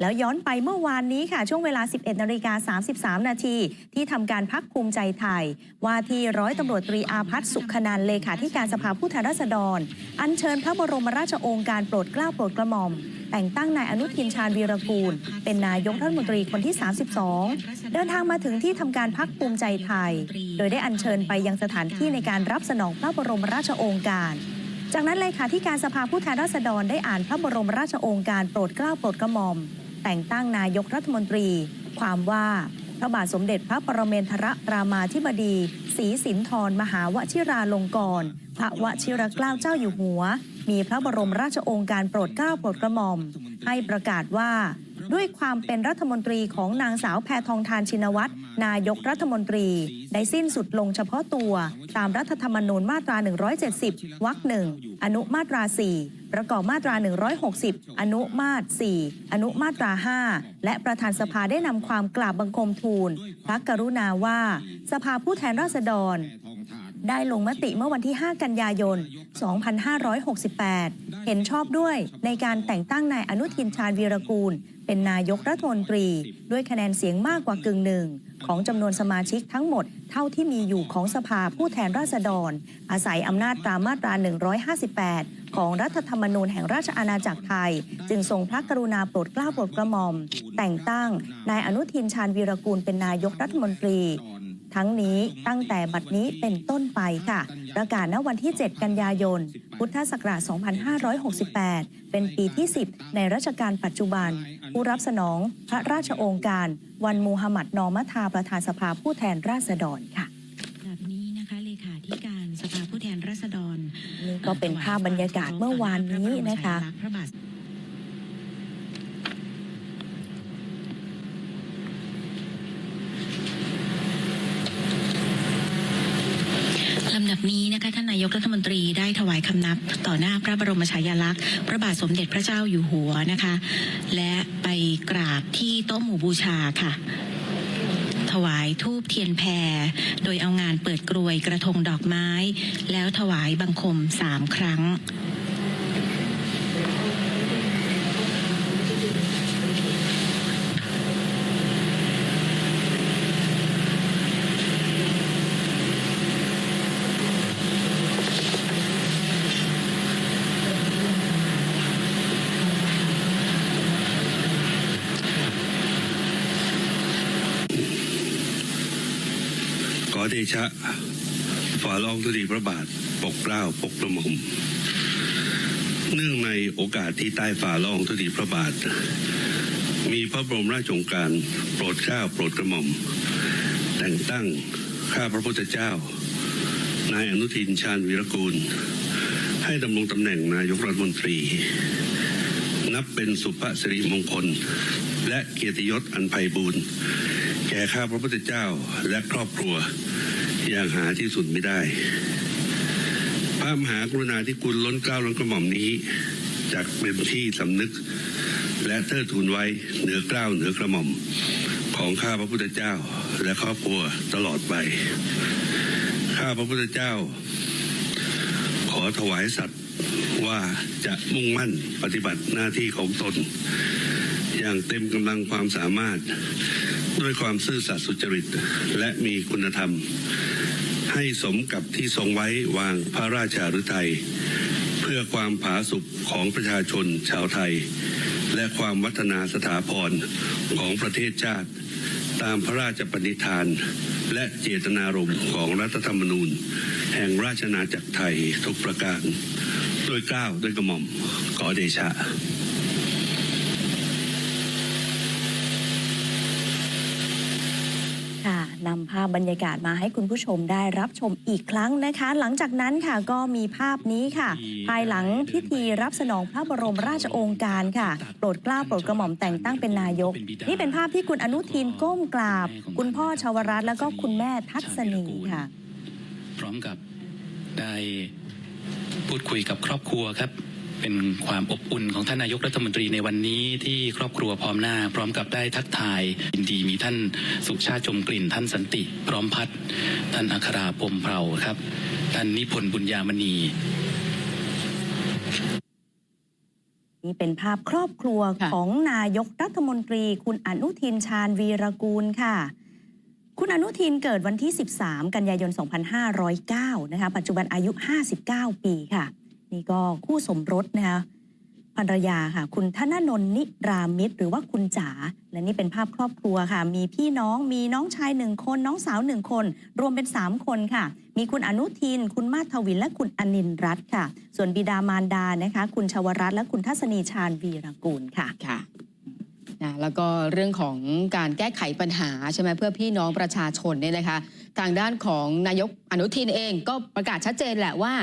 แล้วย้อนไปเมื่อวานนี้ค่ะ ช่วงเวลา 11นาฬิกา33 นาที ที่ทำการพักภูมิใจไทย ว่าที่ร้อยตำรวจตรีอาพัฒน์สุขนันเลขาธิการสภาผู้แทนราษฎร อัญเชิญพระบรมราชโองการโปรดเกล้าโปรดกระหม่อม แต่งตั้งนายอนุทินชาญวีรกูล เป็นนายกรัฐมนตรีคนที่ 32 เดินทางมาถึงที่ทำการพักภูมิใจไทย โดยได้อัญเชิญไปยังสถานที่ในการรับสนองพระบรมราชโองการจากนั้นเลขาธิการสภาผู้แทนราษฎรได้อ่านพระบรมราชโองการโปรดเกล้าโปรดกระหม่อม แต่งตั้งนายกรัฐมนตรี ความว่าพระบาทสมเด็จพระปรเมนทรรามาธิบดีศรีสินธรมหาวชิราลงกรณ์พระวชิรเกล้าเจ้าอยู่หัว มีพระบรมราชโองการโปรดเกล้าโปรดกระหม่อม ให้ประกาศว่า ด้วยความเป็นรัฐมนตรีของนางสาวแพทองทานชินวัตรนายกรัฐมนตรี ได้สิ้นสุดลงเฉพาะตัว ตามรัฐธรรมนูญมาตรา 170 วรรคหนึ่งอนุมาตรา 4 ประกอบมาตรา 160 อนุมาตร4อนุมาตรา 5 และประธานสภาได้นำความกราบบังคมทูล พระกรุณาว่า สภาผู้แทนราษฎร ได้ลงมติเมื่อวันที่ 5 กันยายน 2568 เห็นชอบด้วยในการแต่งตั้งนายอนุทินชาญวีรกูล เป็นนายกรัฐมนตรี ด้วยคะแนนเสียงมากกว่ากึ่งหนึ่ง ของจำนวนสมาชิกทั้งหมด เท่าที่มีอยู่ของสภาผู้แทนราษฎร อาศัยอำนาจตามมาตรา 158 ของรัฐธรรมนูญแห่งราชอาณาจักรไทย จึงทรงพระกรุณาโปรดเกล้าโปรดกระหม่อม แต่งตั้งนายอนุทินชาญวีรกูลเป็นนายกรัฐมนตรี ทั้งนี้ตั้งแต่บัดนี้เป็นต้นไปค่ะ ประกาศณวันที่ 7 กันยายน พุทธศักราช 2568 เป็นปีที่ 10 ในรัชกาลปัจจุบัน ผู้รับสนองพระราชโองการ วันมูฮัมหมัดนอมัทาประธานสภาผู้แทนราษฎรค่ะแบบนี้นะคะเลขาธิการสภาผู้แทนราษฎรนี่ก็เป็นภาพบรรยากาศเมื่อวานนี้นะคะ พระบาทลำดับนี้นะคะท่านนายกรัฐมนตรีได้ถวายคำนับ ต่อหน้าพระบรมฉายาลักษณ์พระบาทสมเด็จพระเจ้าอยู่หัวนะคะ และไปกราบที่โต๊ะหมู่บูชาค่ะถวายทูบเทียนแพร โดยเอางานเปิดกรวยกระทงดอกไม้ แล้วถวายบังคมสามครั้ง เดชะฝ่าลองธุลีพระบาทปกเกล้าปกกระหม่อมเนื่องในโอกาสที่ใต้ฝ่าลองธุลีพระบาท มีพระบรมราชโองการโปรดเกล้าโปรดกระหม่อม แต่งตั้งข้าพระพุทธเจ้านายอนุทินชาญวีรกูล ให้ดำรงตำแหน่งนายกรัฐมนตรี นับเป็นสุภาสิริมงคล และเกียรติยศอันไพบูรณ์ แก่ข้าพระพุทธเจ้าและครอบครัว อย่างหาที่สุดไม่ได้ พระมหากรุณาธิคุณล้นเกล้าล้นกระหม่อมนี้จากเป็นที่สำนึก และเทิดทูนไว้เหนือเกล้าเหนือกระหม่อม ของข้าพระพุทธเจ้าและครอบครัวตลอดไป ข้าพระพุทธเจ้า ขอถวายสัตย์ว่าจะมุ่งมั่นปฏิบัติหน้าที่ของตน อย่างเต็มกำลังความสามารถ ด้วยความซื่อสัตย์สุจริต และมีคุณธรรม ให้สมกับที่ทรงไว้วางพระราชาฤทัยเพื่อความผาสุกของประชาชนชาวไทย และความวัฒนาสถาพรของประเทศชาติ ตามพระราชปณิธาน และเจตนารมณ์ของรัฐธรรมนูญ แห่งราชอาจักรไทยทุกประการด้วยกล้าวด้วยกระหม่อมขอเดชะ ค่ะ นำภาพบรรยากาศมาให้คุณผู้ชมได้รับชมอีกครั้งนะคะ หลังจากนั้นค่ะก็มีภาพนี้ค่ะ ภายหลังพิธีรับสนองพระบรมราชโองการค่ะโปรดเกล้าโปรดกระหม่อมแต่งตั้งเป็นนายก นี่เป็นภาพที่คุณอนุทินก้มกราบ คุณพ่อชาวรัตน์แล้วก็คุณแม่ทัศนีค่ะ พร้อมกับได้พูดคุยกับครอบครัวครับ เป็นความอบอุ่นของท่านนายกรัฐมนตรีในวันนี้ที่ครอบครัวพร้อมหน้า พร้อมกับได้ทักทายยินดีมีท่านสุชาติชมกลิ่น ท่านสันติ พร้อมพัฒน์ท่านอัคราพรมเผ่าครับ ท่านนิพนธ์บุญญามณีนี่เป็นภาพครอบครัวของนายกรัฐมนตรี คุณอนุทินชาญวีรกูลค่ะ คุณอนุทินเกิดวันที่ 13 กันยายน 2509 นะคะ ปัจจุบันอายุ 59 ปีค่ะ นี่ก็คู่สมรสนะคะภรรยาค่ะ คุณธนนนนิรามิตร หรือว่าคุณจ๋าและนี่เป็นภาพครอบครัวค่ะ มีพี่น้องมีน้องชายหนึ่งคน น้องสาวหนึ่งคน รวมเป็น 3 คนค่ะ มีคุณอนุทิน คุณมาทวินและคุณอนินร์รัตน์ค่ะ ส่วนบิดามารดานะคะ คุณชวรัตน์และคุณทัศนีชาญวีรกูลค่ะค่ะ นะแล้วก็เรื่องของการแก้ไขปัญหาใช่ไหมเพื่อพี่น้องประชาชนเนี่ยนะคะ ทางด้านของนายกอนุทินเองก็ประกาศชัดเจนแหละว่า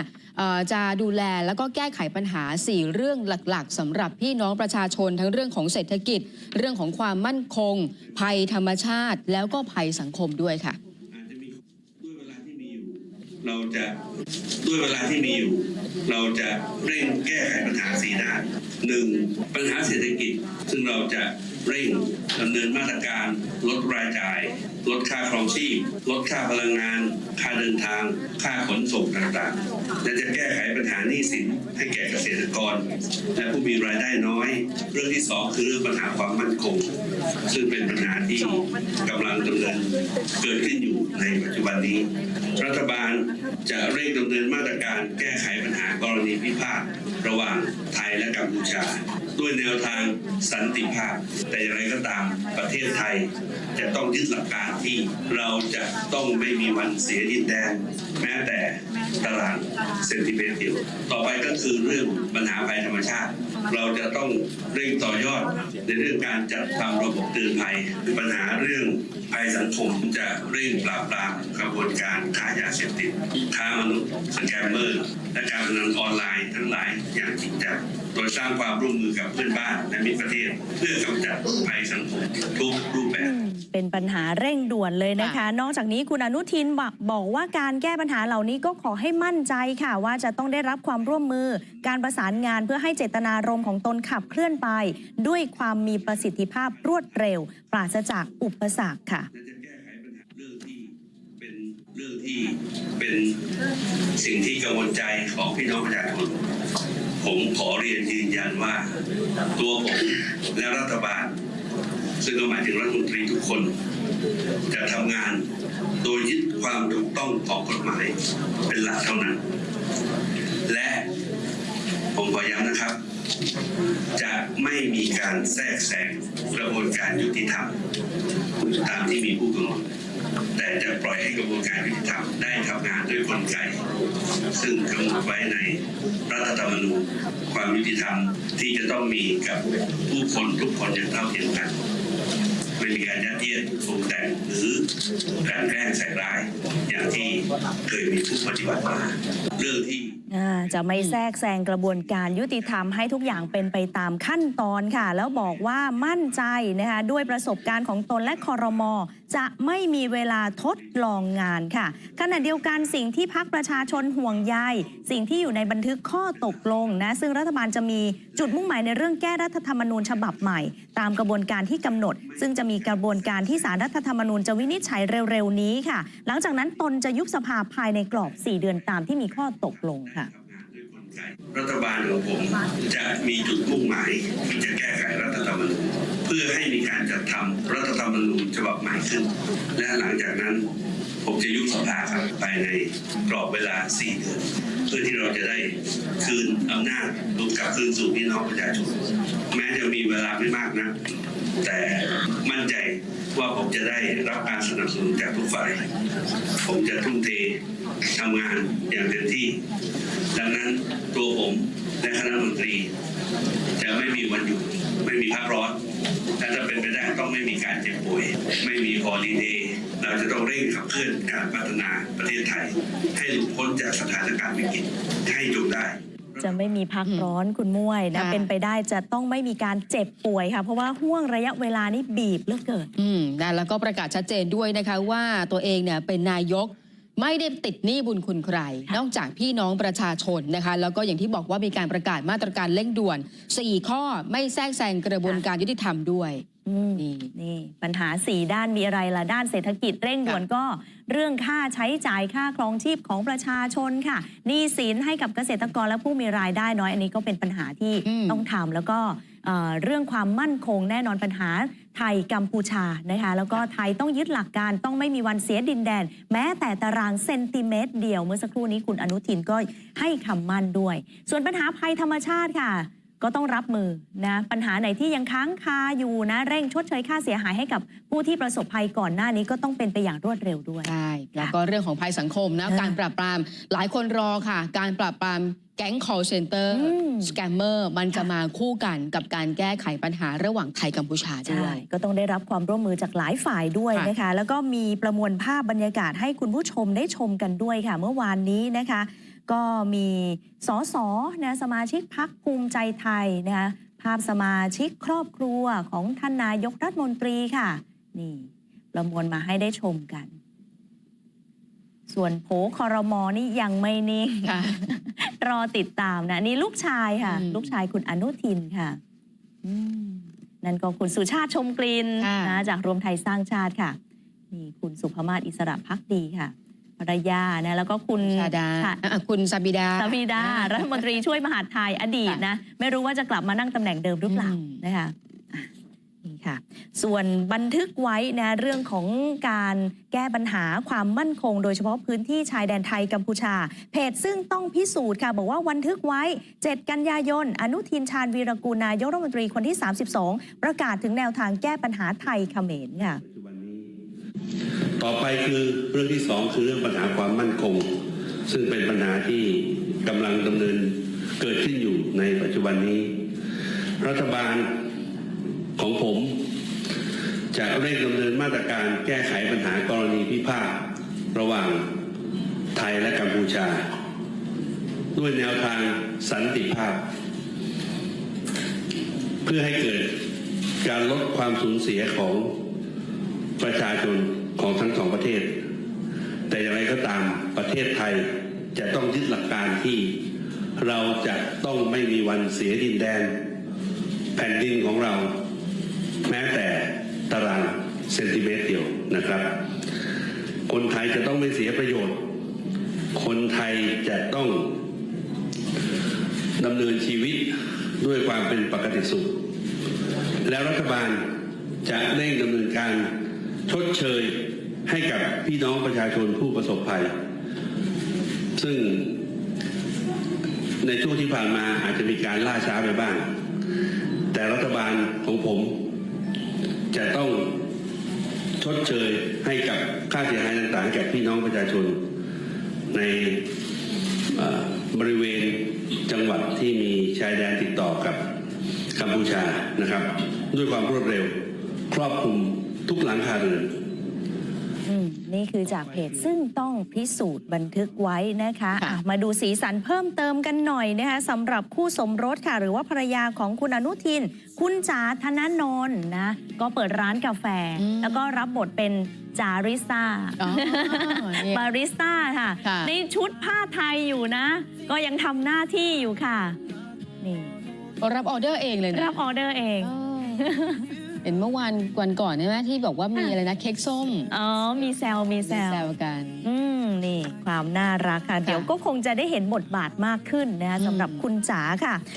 จะดูแลแล้วก็แก้ไขปัญหา 4 เรื่องหลักๆสำหรับพี่น้องประชาชนทั้งเรื่องของเศรษฐกิจ เรื่องของความมั่นคง ภัยธรรมชาติ แล้วก็ภัยสังคมด้วยค่ะมีด้วยเวลาที่มีอยู่ เราจะด้วยเวลาที่มีอยู่ เราจะเร่งแก้ไขปัญหาสีด้านหนึ่งปัญหาเศรษฐกิจซึ่งเราจะ เร่งดำเนินมาตรการ ลดรายจ่าย ลดค่าครองชีพ ลดค่าพลังงาน ค่าเดินทาง ค่าขนส่งต่างๆ และจะแก้ไขปัญหาหนี้สินให้แก่เกษตรกร และผู้มีรายได้น้อย เรื่องที่สองคือเรื่องปัญหาความมั่นคง ซึ่งเป็นปัญหาที่กำลังดำเนินเกิดขึ้นอยู่ในปัจจุบันนี้ รัฐบาลจะเร่งดำเนินมาตรการแก้ไขปัญหากรณีพิพาทระหว่างไทยและกัมพูชา ด้วยแนวทางสันติภาพ แต่อย่างไรก็ตามประเทศไทยจะต้องยึดหลักการที่เราจะต้องไม่มีวันเสียดินแดน แม้แต่ตารางเซนติเมตรเดียวต่อไปก็คือเรื่องปัญหาภัยธรรมชาติ เราจะต้องเร่งต่อยอดในเรื่องการจัดทำระบบเตือนภัยปัญหาเรื่องภัยสังคมจะเร่งปราบปรามกระบวนการ เสพติดค้ามนุษย์สแกมเมอร์ และการพนันออนไลน์ทั้งหลายอย่างจริงจังโดยสร้างความร่วมมือกับเพื่อนบ้านและมิตรประเทศ เพื่อกำจัดภัยสังคมทุกรูปแบบเป็นปัญหาเร่งด่วนเลยนะคะค่ะนอกจากนี้คุณอนุทินบอกบอกว่าการแก้ปัญหาเหล่านี้ก็ขอให้มั่นใจค่ะ ว่าจะต้องได้รับความร่วมมือ การประสานงานเพื่อให้เจตนารมณ์ของตนขับเคลื่อนไป ด้วยความมีประสิทธิภาพรวดเร็ว ปราศจากอุปสรรคค่ะ เรื่องที่เป็นสิ่งที่กังวลใจของพี่น้องประชาชนผมขอเรียนยืนยันว่า ตัวผมและรัฐบาล ซึ่งก็หมายถึงรัฐมนตรีทุกคน จะทำงานโดยยึดความถูกต้องของกฎหมาย เป็นหลักเท่านั้น และผมขอย้ำนะครับ จะไม่มีการแทรกแซงกระบวนการยุติธรรมตามที่มีผู้กำหนด แต่จะปล่อยให้กระบวนการยุติธรรมได้ทำงานด้วยกลไก ซึ่งกำหนดไว้ในรัฐธรรมนูญความยุติธรรมที่จะต้องมีกับผู้คนทุกคนอย่างเท่าเทียมกัน ไม่มีการยัดเยียดปรุงแต่งหรือการแกล้งใส่ร้ายอย่างที่เคยมีผู้ปฏิบัติมาเรื่องที่จะไม่แทรกแซงกระบวนการยุติธรรมให้ทุกอย่างเป็นไปตามขั้นตอนค่ะ แล้วบอกว่ามั่นใจนะคะด้วยประสบการณ์ของตนและคอรมอจะไม่มีเวลาทดลองงานค่ะ ขณะเดียวกันสิ่งที่พักประชาชนห่วงใยสิ่งที่อยู่ในบันทึกข้อตกลงนะ ซึ่งรัฐบาลจะมีจุดมุ่งหมายในเรื่องแก้รัฐธรรมนูญฉบับใหม่ ตามกระบวนการที่กำหนด ซึ่งจะมีกระบวนการที่สารรัฐธรรมนูญจะวินิจฉัยเร็วๆนี้ค่ะ หลังจากนั้นตนจะยุบสภาภายในกรอบ 4 เดือนตามที่มีข้อตกลงค่ะรัฐบาลของผมจะมีจุดมุ่งหมายที่จะแก้ไขรัฐธรรมนูญเพื่อให้มีการจัดทำรัฐธรรมนูญฉบับใหม่ขึ้น และหลังจากนั้นผมจะยุบสภาครับภายในกรอบเวลา 4 เดือน เพื่อที่เราจะได้คืนอำนาจกลับคืนสู่พี่น้องประชาชนแม้จะมีเวลาไม่มากนะ แต่มั่นใจว่าผมจะได้รับการสนับสนุนจากทุกฝ่าย ผมจะทุ่มเททำงานอย่างเต็มที่ ดังนั้นตัวผมและคณะรัฐมนตรี จะไม่มีวันหยุดไม่มีพักร้อนและถ้าเป็นไปได้ต้องไม่มีการเจ็บป่วย ไม่มีฮอลิเดย์เราจะต้องเร่งขับเคลื่อนการพัฒนาประเทศไทย ให้หลุดพ้นจากสถานการณ์วิกฤตให้จงได้ จะไม่มีพักร้อนคุณมุ้ยนะค่ะเป็นไปได้จะต้องไม่มีการเจ็บป่วยค่ะ เพราะว่าห่วงระยะเวลานี่บีบเหลือเกินอืมนะแล้วก็ประกาศชัดเจนด้วยนะคะว่าตัวเองเนี่ยเป็นนายก ไม่ได้ติดหนี้บุญคุณใคร นอกจากพี่น้องประชาชนนะคะ แล้วก็อย่างที่บอกว่ามีการประกาศมาตรการเร่งด่วน 4 ข้อไม่แทรกแซงกระบวนการยุติธรรมด้วยอืมนี่นี่ปัญหา 4 ด้านมีอะไรล่ะด้านเศรษฐกิจเร่งด่วนก็ เรื่องค่าใช้จ่ายค่าครองชีพของประชาชนค่ะหนี้สินให้กับเกษตรกรและผู้มีรายได้น้อย อันนี้ก็เป็นปัญหาที่อืมต้องทำแล้วก็เอ่อเรื่องความมั่นคงแน่นอนปัญหา ไทยกัมพูชานะคะแล้วก็ไทยต้องยึดหลักการต้องไม่มีวันเสียดินแดน แม้แต่ตารางเซนติเมตรเดียวเมื่อสักครู่นี้คุณอนุทินก็ให้คำมั่นด้วย ส่วนปัญหาภัยธรรมชาติค่ะ ก็ต้องรับมือนะปัญหาไหนที่ยังค้างคาอยู่นะเร่งชดเชยค่าเสียหายให้กับผู้ที่ประสบภัยก่อนหน้านี้ก็ต้องเป็นไปอย่างรวดเร็วด้วยใช่แล้วก็เรื่องของภัยสังคมนะเออการปราบปรามหลายคนรอค่ะ การปราบปรามแก๊ง call center อืมสแกมเมอร์มันจะมาคู่กันกับการแก้ไขปัญหาระหว่างไทยกัมพูชาด้ใช่วย ก็ต้องได้รับความร่วมมือจากหลายฝ่ายด้วยค่ะนะคะ แล้วก็มีประมวลภาพบรรยากาศให้คุณผู้ชมได้ชมกันด้วยค่ะ เมื่อวานนี้นะคะ ก็มีสสนะสมาชิกพักภูมิใจไทยนะคะภาพสมาชิกครอบครัวของท่านนายกรัฐมนตรีค่ะ นี่ประมวลมาให้ได้ชมกัน ส่วนโผคอรมอนี่ยังไม่นิ่งค่ะรอติดตามนะ นี่ลูกชายค่ะอืมลูกชายคุณอนุทินค่ะอืมนั่นก็คุณสุชาติชมกลิ่นค่ะนะจากรวมไทยสร้างชาติค่ะ นี่คุณสุภมาศอิสระพักดีค่ะ ภรรยานะแล้วก็คุณชาดาค่ะอะคุณซาบิดาสวีดา รัฐมนตรีช่วยมหาดไทยอดีตนะ ไม่รู้ว่าจะกลับมานั่งตำแหน่งเดิมหรือเปล่าอืมนะคะอะนี่ค่ะ ส่วนบันทึกไว้นะเรื่องของการแก้ปัญหาความมั่นคง โดยเฉพาะพื้นที่ชายแดนไทยกัมพูชา เพจซึ่งต้องพิสูจน์ค่ะ บอกว่าบันทึกไว้ 7 กันยายน อนุทินชาญวีรกูลนายกรัฐมนตรีคนที่ 32 ประกาศถึงแนวทางแก้ปัญหาไทยเขมรค่ะปัจจุบันนี้ ต่อไปคือเรื่องที่สองคือเรื่องปัญหาความมั่นคง ซึ่งเป็นปัญหาที่กำลังดำเนินเกิดขึ้นอยู่ในปัจจุบันนี้ รัฐบาลของผมจะเร่งดำเนินมาตรการแก้ไขปัญหากรณีพิพาทระหว่างไทยและกัมพูชา ด้วยแนวทางสันติภาพ เพื่อให้เกิดการลดความสูญเสียของประชาชน ของทั้งสองประเทศ แต่อย่างไรก็ตามประเทศไทยจะต้องยึดหลักการที่เราจะต้องไม่มีวันเสียดินแดน แผ่นดินของเรา แม้แต่ตารางเซนติเมตรเดียวนะครับ คนไทยจะต้องไม่เสียประโยชน์ คนไทยจะต้องดำเนินชีวิตด้วยความเป็นปกติสุข แล้วรัฐบาลจะเร่งดำเนินการ ชดเชยให้กับพี่น้องประชาชนผู้ประสบภัย ซึ่งในช่วงที่ผ่านมาอาจจะมีการล่าช้าไปบ้าง แต่รัฐบาลของผม จะต้องชดเชยให้กับค่าเสียหายต่างๆแก่พี่น้องประชาชน ในบริเวณจังหวัดที่มีชายแดนติดต่อกับกัมพูชานะครับ ด้วยความรวดเร็วครอบคลุม ทุกหลังคาเรือนอืมนี่คือจากเพจซึ่งต้องพิสูจน์บันทึกไว้นะคะค่ะอะมาดูสีสันเพิ่มเติมกันหน่อยนะคะสำหรับคู่สมรสค่ะ หรือว่าภรรยาของคุณอนุทิน คุณจ๋าธนนนท์นะ ก็เปิดร้านกาแฟ อืม แล้วก็รับบทเป็นจาริสต้าอ๋อนี่ บาริสต้าค่ะ ค่ะ ในชุดผ้าไทยอยู่นะ ก็ยังทำหน้าที่อยู่ค่ะ นี่ก็รับออเดอร์เองเลยนะรับออเดอร์เอง เออ เห็นเมื่อวานวันก่อนใช่ไหมที่บอกว่ามีอะไรนะเค้กส้มอ๋อ มีแซวมีแซมีวแซวกัน อืม นี่ ความน่ารักค่ะ เดี๋ยวก็คงจะได้เห็นบทบาทมากขึ้นนะคะสำหรับคุณจ๋าค่ะ